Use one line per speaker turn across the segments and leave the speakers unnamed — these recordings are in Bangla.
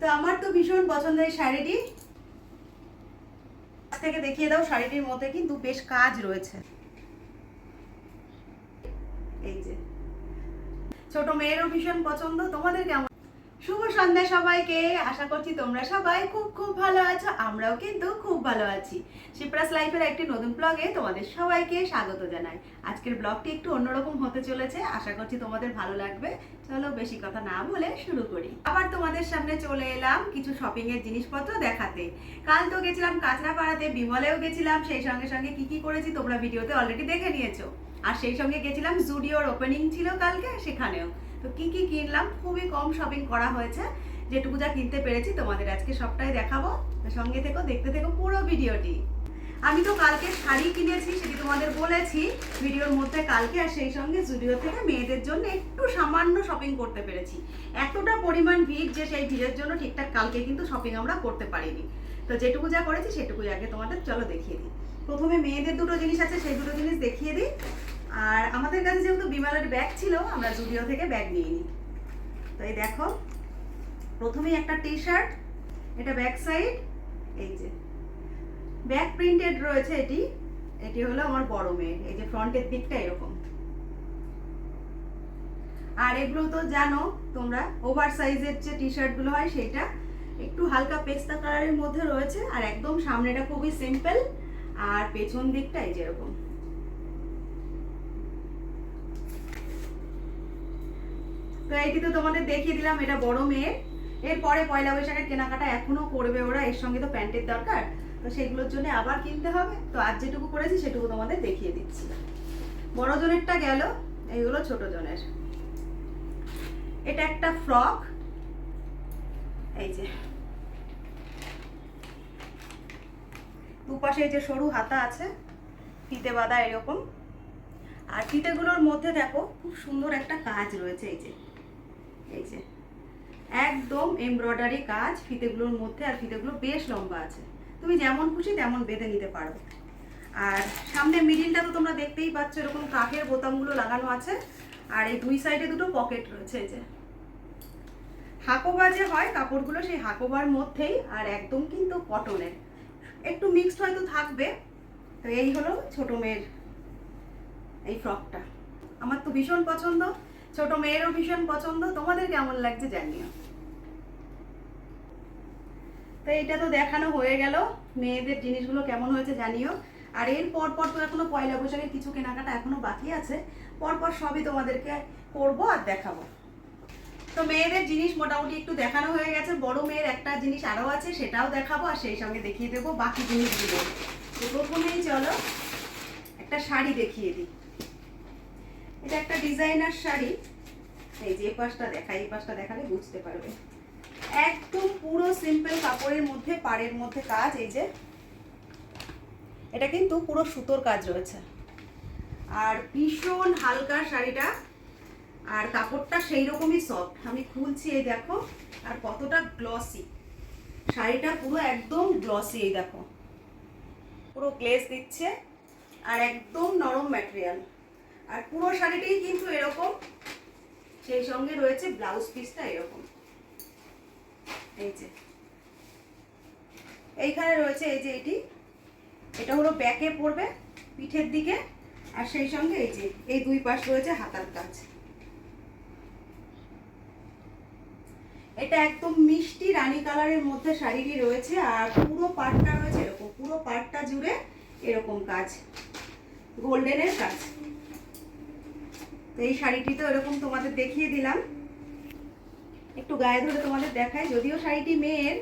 তো আমার তো ভীষণ পছন্দ এই শাড়িটি। থেকে দেখিয়ে দাও শাড়িটির মধ্যে কিন্তু বেশ কাজ রয়েছে। এই যে। ছোট মেয়েরও ভীষণ পছন্দ, তোমাদের কেমন? সন্ধ্যা সবাইকে। আশা করছি তোমরা সবাই খুব খুব ভালো আছো, আমরাও কিন্তু খুব ভালো আছি। শিপ্রাস লাইফের একটি নতুন ব্লগে তোমাদের সবাইকে স্বাগত জানাই। আজকের ব্লগটি একটু অন্যরকম হতে চলেছে, আশা করছি তোমাদের ভালো লাগবে। চলো বেশি কথা না বলে শুরু করি। আবার তোমাদের সামনে চলে এলাম কিছু শপিং এর জিনিসপত্র দেখাতে। কাল তো গেছিলাম কাঁচরাপাড়াতে, বিমলেও গেছিলাম, সেই সঙ্গে সঙ্গে কি কি করেছি তোমরা ভিডিওতে অলরেডি দেখে নিয়েছো। আর সেই সঙ্গে গেছিলাম জুডিওর ওপেনিং ছিল কালকে সেখানেও। তো কি কি কিনলাম? খুবই কম শপিং করা হয়েছে। যেটুকু যা কিনতে পেরেছি তোমাদের আজকে সবটাই দেখাবো। সঙ্গে থেকো দেখতে থেকো পুরো ভিডিওটি। আমি তো কালকে শাড়ি কিনেছি, সেটি তোমাদের বলেছি ভিডিওর মধ্যে কালকে, আর সেই সঙ্গে জুডিও থেকে মেয়েদের জন্য একটু সামান্য শপিং করতে পেরেছি। এতটা পরিমাণ ভিড় যে সেই ভিড়ের জন্য ঠিকঠাক কালকে কিন্তু শপিং আমরা করতে পারিনি। তো যেটুকু যা করেছি সেটুকুই আগে তোমাদের, চলো দেখিয়ে দিই। প্রথমে মেয়েদের দুটো জিনিস আছে, সেই দুটো জিনিস দেখিয়ে দিই। আর আমাদের কাছে যেহেতু বিমালের ব্যাগ ছিল, আমরা জুডিও থেকে ব্যাগ নিয়ে নিই। তো এই দেখো, প্রথমেই একটা টি শার্ট এটা ব্যাক সাইড এই যে। ব্যাক প্রিন্টেড রয়েছে এটি এটি হলো আমার বড় মেয়ের, এই যে ফ্রন্টের দিকটা এরকম। আর এগুলো তো জানো তোমরা ওভার সাইজের যে টি শার্টগুলো হয় সেটা একটু হালকা পেস্তা কালারের মধ্যে রয়েছে, আর একদম সামনেটা খুবই সিম্পল আর পেছন দিকটা এই যেরকম তো এইটি তো তোমাদের দেখিয়ে দিলাম, এটা বড় মেয়ের। এরপরে পয়লা বৈশাখের কেনাকাটা এখনও করবে ওরা, এর সঙ্গে তো প্যান্টের দরকার। তো সেগুলোর জন্য আবার কিনতে হবে। তো আজ যেটুকু করেছি সেটুকু তোমাদের দেখিয়ে দিচ্ছি। বড় জনেরটা গেল এইগুলো ছোট জনের। এটা একটা ফ্রক। এই যে। দুপাশে এই যে সরু হাতা আছে, ফিতে বাঁধা এরকম। আর ফিতেগুলোর মধ্যে দেখো, খুব সুন্দর একটা কাজ রয়েছে এই যে। এই যে, একদম এমব্রয়ডারি কাজ, ফিতেগুলোর মধ্যে আর ফিতেগুলো বেশ লম্বা আছে। তুমি যেমন খুশি তেমন বেঁধে নিতে পারো। আর সামনে মিডিলটা তো তোমরা দেখতেই পাচ্ছ, এরকম কাঠের বোতামগুলো লাগানো আছে। আর এই দুই সাইডে দুটো পকেট রয়েছে এই যে। হাকোবা যে হয়, কাপড়গুলো সেই হাকোবার মধ্যেই, আর একদম কিন্তু কটনের একটু মিক্সড হয়তো থাকবে। তো এই হলো ছোট মেয়ের এই ফ্রকটা আমার তো ভীষণ পছন্দ। ছোট মেয়েরও ভীষণ পছন্দ, তোমাদের কেমন লাগছে জানিও। তো এটা তো দেখানো হয়ে গেল, মেয়েদের জিনিসগুলো কেমন হয়েছে জানিও। আর এর পর পর তো এখনও পয়লা বৈশাখের কিছু কেনাকাটা এখনও বাকি আছে, পর পর সবই তোমাদেরকে করব আর দেখাবো। তো মেয়েদের জিনিস মোটামুটি একটু দেখানো হয়ে গেছে, বড় মেয়ের একটা জিনিস আরও আছে, সেটাও দেখাবো আর সেই সঙ্গে দেখিয়ে দেবো বাকি জিনিসগুলো। তো প্রথমেই চলো, একটা শাড়ি দেখিয়ে দিই। এটা একটা ডিজাইনার শাড়ি। এই যে পাশটা দেখা, এই পাশটা দেখালে বুঝতে পারবে। একদম পুরো সিম্পল কাপড়ের মধ্যে, পাড়ের মধ্যে কাজ, এই যে এটা কিন্তু পুরো সুতোর কাজ রয়েছে। আর ভীষণ হালকা শাড়িটা, আর কাপড়টা সেই রকমই সফট আমি খুলছি, এই দেখো, আর কতটা গ্লসি শাড়িটা পুরো একদম গ্লসি এই দেখো। পুরো গ্লেজ দিচ্ছে, আর একদম নরম ম্যাটেরিয়াল আর পুরো শাড়িটাই কিন্তু এরকম। সেই সঙ্গে রয়েছে ব্লাউজ পিসটা এরকম। এই যে। এইখানে রয়েছে এই যে এটি। এটা হলো ব্যাকে পড়বে, পিঠের দিকে। আর সেই সঙ্গে এই যে, এই দুই পাশ রয়েছে হাতার কাজ। এটা একদম মিষ্টি রানী কালারের মধ্যে শাড়িটি রয়েছে, আর পুরো পাটটা রয়েছে এরকম। পুরো পাটটা জুড়ে এরকম কাজ। গোল্ডেনের কাজ। তো এই শাড়িটি তো এরকম তোমাদের দেখিয়ে দিলাম। একটু গায়ে ধরে তোমাদের দেখায় যদিও শাড়িটি মেয়ের,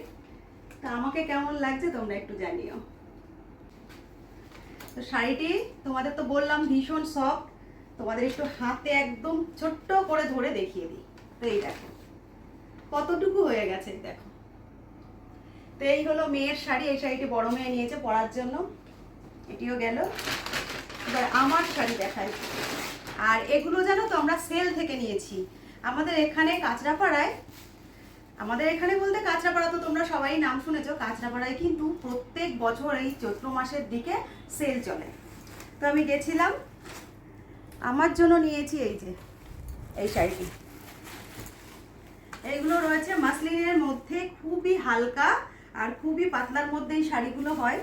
তা আমাকে কেমন লাগছে তোমরা একটু জানিও। তো শাড়িটি তোমাদের তো বললাম ভীষণ সফট তোমাদের একটু হাতে একদম ছোট্ট করে ধরে দেখিয়ে দিই। তো এই দেখো, কতটুকু হয়ে গেছে দেখো। তো এই হলো মেয়ের শাড়ি, এই শাড়িটি বড় মেয়ে নিয়েছে পরার জন্য। এটিও গেল। এবার আমার শাড়ি দেখাই। আর এগুলো জানো তো আমরা সেল থেকে নিয়েছি। আমাদের এখানে কাঁচরাপাড়ায়, আমাদের এখানে বলতে কাঁচরাপাড়া তো তোমরা সবাই নাম শুনেছো, কাঁচরাপাড়ায় কিন্তু প্রত্যেক বছর এই চৈত্র মাসের দিকে সেল চলে। তো আমি গেছিলাম, আমার জন্য নিয়েছি এই যে, এই শাড়িটি। এইগুলো রয়েছে মাসলিনের মধ্যে, খুবই হালকা আর খুবই পাতলার মধ্যে এই শাড়িগুলো হয়।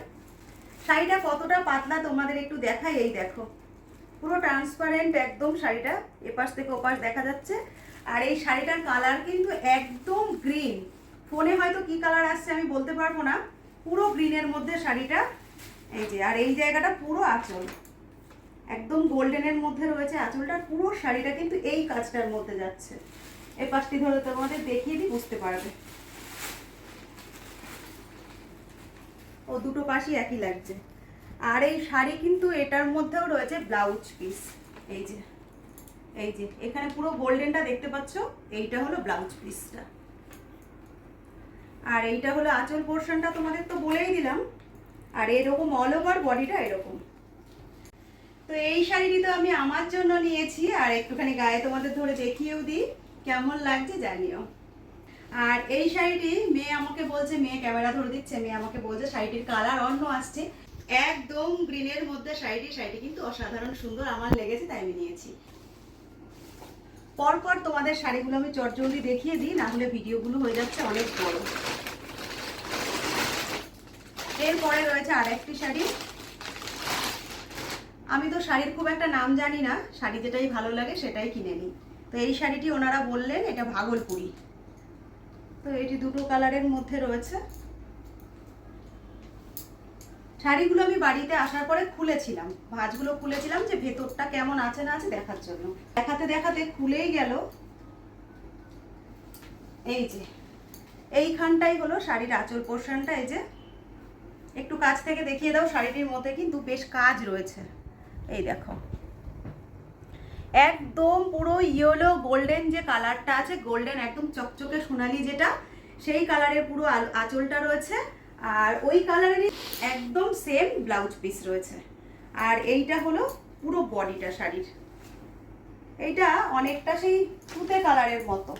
শাড়িটা কতটা পাতলা তোমাদের একটু দেখাই, এই দেখো। পুরো ট্রান্সপারেন্ট একদম শাড়িটা, এপাশ থেকে ওপাশ দেখা যাচ্ছে। আর এই শাড়িটার কালার কিন্তু একদম গ্রিন ফোনে হয়তো কি কালার আসছে আমি বলতে পারব না। পুরো গ্রিনের মধ্যে শাড়িটা। এই যে, আর এই জায়গাটা পুরো আঁচল। একদম গোল্ডেনের মধ্যে রয়েছে আঁচলটা, পুরো শাড়িটা কিন্তু এই কাজটার মধ্যে যাচ্ছে। এই পাশটি ধরে তোমাদের দেখিয়ে দিই, বুঝতে পারবে। ও, দুটো পাশই একই লাগছে। আর এই শাড়ি কিন্তু এটার মধ্যেও রয়েছে ব্লাউজ পিস। এই যে এই যে, এখানে পুরো গোল্ডেনটা দেখতে পাচ্ছ, এইটা হলো ব্লাউজ পিসটা। আর এইটা হলো আঁচল পোর্শনটা তোমাদের তো বলেই দিলাম, আর এরকম অল ওভার বডিটা এরকম। তো এই শাড়িটি তো আমি আমার জন্য নিয়েছি, আর একটুখানি গায়ে তোমাদের ধরে দেখিয়েও দিই, কেমন লাগছে জানিও। আর এই শাড়িটি মেয়ে আমাকে বলছে, মেয়ে ক্যামেরা ধরে দিচ্ছে মেয়ে আমাকে বলছে শাড়িটির কালার অন্য আসছে। একদম গ্রিনের মধ্যে শাড়িটি শাড়িটি কিন্তু অসাধারণ সুন্দর আমার লেগেছে, তাই আমি নিয়েছি। পরপর তোমাদের শাড়িগুলো আমি চটজলদি দেখিয়ে দিই, না হলে ভিডিওগুলো হয়ে যাচ্ছে অনেক বড়। এরপরে রয়েছে আর একটি শাড়ি। আমি তো শাড়ির খুব একটা নাম জানি না, শাড়ি যেটাই ভালো লাগে সেটাই কিনে নিই। তো এই শাড়িটি ওনারা বললেন এটা ভাগলপুরি। তো এটি দুটো কালারের মধ্যে রয়েছে। শাড়িগুলো আমি বাড়িতে আসার পরে খুলেছিলাম। ভাঁজগুলো খুলেছিলাম যে ভেতরটা কেমন আছে না আছে দেখার জন্য। দেখাতে দেখাতে খুলেই গেল। এই যে, এইখানটাই হলো শাড়ির আঁচল পোর্শনটা, এই যে। একটু কাছ থেকে দেখিয়ে দাও শাড়িটির মধ্যে কিন্তু বেশ কাজ রয়েছে। এই দেখো। একদম পুরো ইয়েলো গোল্ডেন যে কালারটা আছে গোল্ডেন একদম চকচকে সোনালি যেটা, সেই কালারের পুরো আঁচলটা রয়েছে। আর ওই কালারেরই একদম সেম ব্লাউজ পিস রয়েছে। আর এইটা হলো পুরো বডিটা শাড়ির। এইটা অনেকটা সেই তুতে কালারের মতো।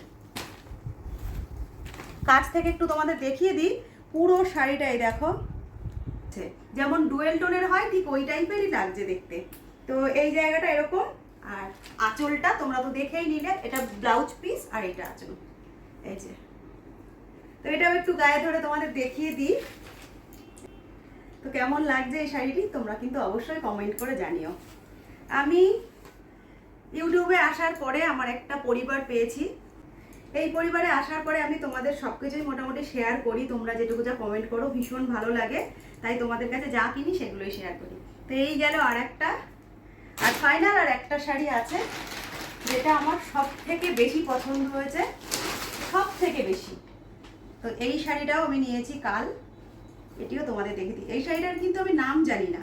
কাছ থেকে একটু তোমাদের দেখিয়ে দিই, পুরো শাড়িটাই দেখো। যেমন ডুয়েল টোনের হয়, ঠিক ওই টাইপেরই লাগছে দেখতে। তো এই জায়গাটা এরকম, আর আঁচলটা তোমরা তো দেখেই নিলে, এটা ব্লাউজ পিস আর এটা আঁচল। এই যে। তো এটাও একটু গায়ে ধরে তোমাদের দেখিয়ে দিই। তো কেমন লাগছে এই শাড়িটি? তোমরা কিন্তু অবশ্যই কমেন্ট করে জানিও। আমি ইউটিউবে আসার পরে আমার একটা পরিবার পেয়েছি। এই পরিবারে আসার পরে আমি তোমাদের সব কিছুই মোটামুটি শেয়ার করি। তোমরা যেটুকু যা কমেন্ট করো, ভীষণ ভালো লাগে। তাই তোমাদের কাছে যা কিনি সেগুলোই শেয়ার করি। তো এই গেল আর একটা আর ফাইনাল আর একটা শাড়ি আছে, যেটা আমার সব থেকে বেশি পছন্দ হয়েছে। সব থেকে বেশি। তো এই শাড়িটাও আমি নিয়েছি কাল। এটিও তোমাদের দেখে দিই। এই শাড়িটার কিন্তু আমি নাম জানি না।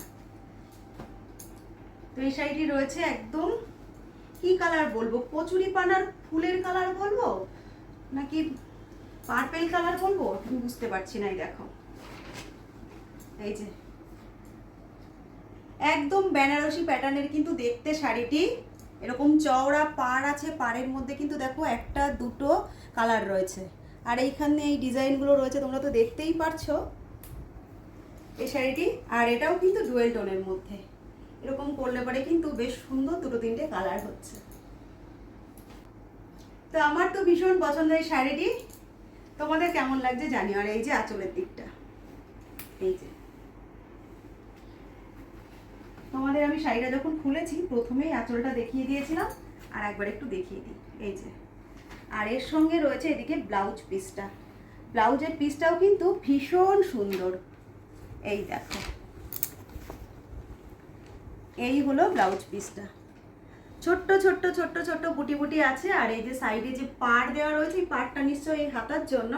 তো এই শাড়িটি রয়েছে একদম, কি কালার বলব? কচুরি পানার ফুলের কালার বলব? নাকি পার্পেল কালার বলব? আমি বুঝতে পারছি না, এই দেখো। এই যে। একদম বেনারসি প্যাটার্নের কিন্তু দেখতে শাড়িটি। এরকম চওড়া পাড় আছে, পাড়ের মধ্যে কিন্তু দেখো একটা দুটো কালার রয়েছে। আর এইখানে এই ডিজাইনগুলো রয়েছে, তোমরা তো দেখতেই পারছ। এই শাড়িটি, আর এটাও কিন্তু ডুয়েল টোনের মধ্যে। এরকম করলে পরে কিন্তু বেশ সুন্দর দুটো তিনটে কালার হচ্ছে। তো আমার তো ভীষণ পছন্দ এই শাড়িটি। তোমাদের কেমন লাগছে জানি আর এই যে আঁচলের দিকটা। এই যে। তোমাদের আমি শাড়িটা যখন খুলেছি, প্রথমেই আঁচলটা দেখিয়ে দিয়েছিলাম, আর একবার একটু দেখিয়ে দিই। এই যে। আর এর সঙ্গে রয়েছে এদিকে ব্লাউজ পিসটা। ব্লাউজের পিসটাও কিন্তু ভীষণ সুন্দর। এই দেখো। এই হলো ব্লাউজ পিসটা। ছোট্ট ছোট্ট ছোট্ট ছোট্ট বুটি বুটি আছে, আর এই যে সাইডে যে পাড় দেওয়া রয়েছে, এই পাড়টা নিশ্চয়ই এই হাতার জন্য।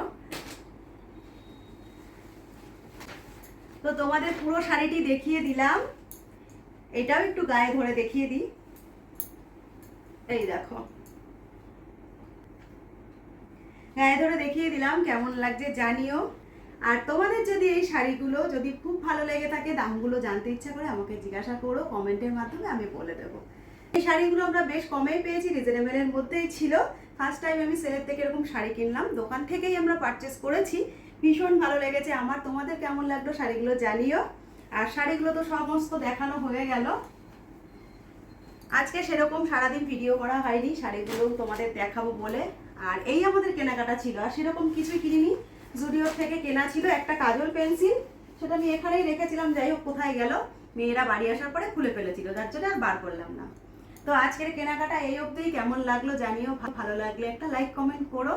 তো তোমাদের পুরো শাড়িটি দেখিয়ে দিলাম। এটাও একটু গায়ে ধরে দেখিয়ে দিই। এই দেখো। গায়ে ধরে দেখিয়ে দিলাম কেমন লাগছে, জানিও। আর তোমাদের যদি এই শাড়িগুলো যদি খুব ভালো লেগে থাকে, দামগুলো জানতে ইচ্ছা করে আমাকে জিজ্ঞাসা করো, কমেন্টের মাধ্যমে আমি বলে দেবো। এই শাড়িগুলো আমরা বেশ কমেই পেয়েছি রিজনেবলের মধ্যেই ছিল। ফার্স্ট টাইম আমি সেলের থেকে এরকম শাড়ি কিনলাম, দোকান থেকেই আমরা পারচেস করেছি। ভীষণ ভালো লেগেছে আমার, তোমাদের কেমন লাগল শাড়িগুলো জানিও। আর শাড়িগুলো তো সমস্ত দেখানো হয়ে গেল। আজকে সেরকম সারাদিন ভিডিও করা হয়নি শাড়িগুলো তোমাদের দেখাবো বলে। আর এই আমাদের কেনাকাটা ছিল, আর সেরকম কিছুই কিনিনি। জুডিও থেকে কেনা ছিল একটা কাজল পেন্সিল, সেটা আমি এখানেই রেখেছিলাম, যাই হোক কোথায় গেল, মেয়েরা বাড়ি আসার পরে খুলে ফেলেছিল, যার জন্য আর বার করলাম না। তো আজকের কেনাকাটা এই অবধি, কেমন লাগল জানিও ভালো লাগলে একটা লাইক কমেন্ট করো।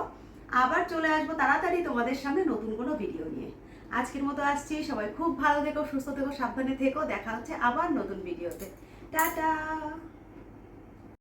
আবার চলে আসব তাড়াতাড়ি তোমাদের সামনে নতুন কোনো ভিডিও নিয়ে। আজকের মতো আসছি, সবাই খুব ভালো থেকো, সুস্থ থেকো, সাবধানে থেকো, দেখা হচ্ছে আবার নতুন ভিডিওতে টাটা!